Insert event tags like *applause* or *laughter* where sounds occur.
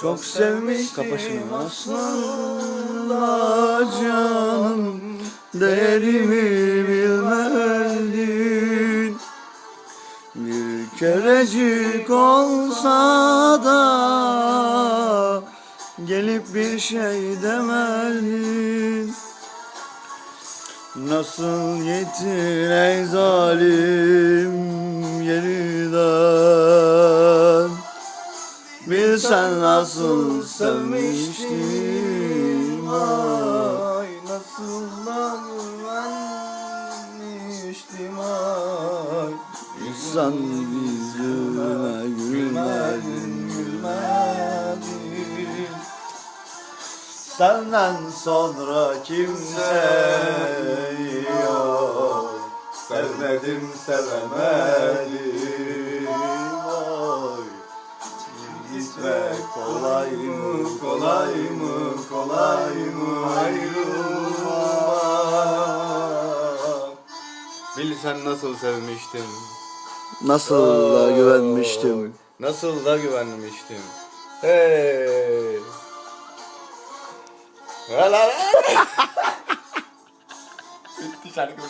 Çok sevmiştim Kapaşını. aslında canım. Değerimi bilmedin Bir kerecik olsa da Gelip bir şey demedin Nasıl gittin ey zalim Bilsen nasıl sevmiştim ay Nasıl da güvenmiştim? Ay İnsan yüzüme gülmedin. gülmedin. Senden sonra kimse yok. Sevmedim sevemedim Gitmek kolay mı kolay mı kolay mı ayrılmak Bil sen nasıl sevmiştin. Nasıl da güvenmiştim Nasıl da güvenmiştim. Hey. *laughs* Bitti şarkı.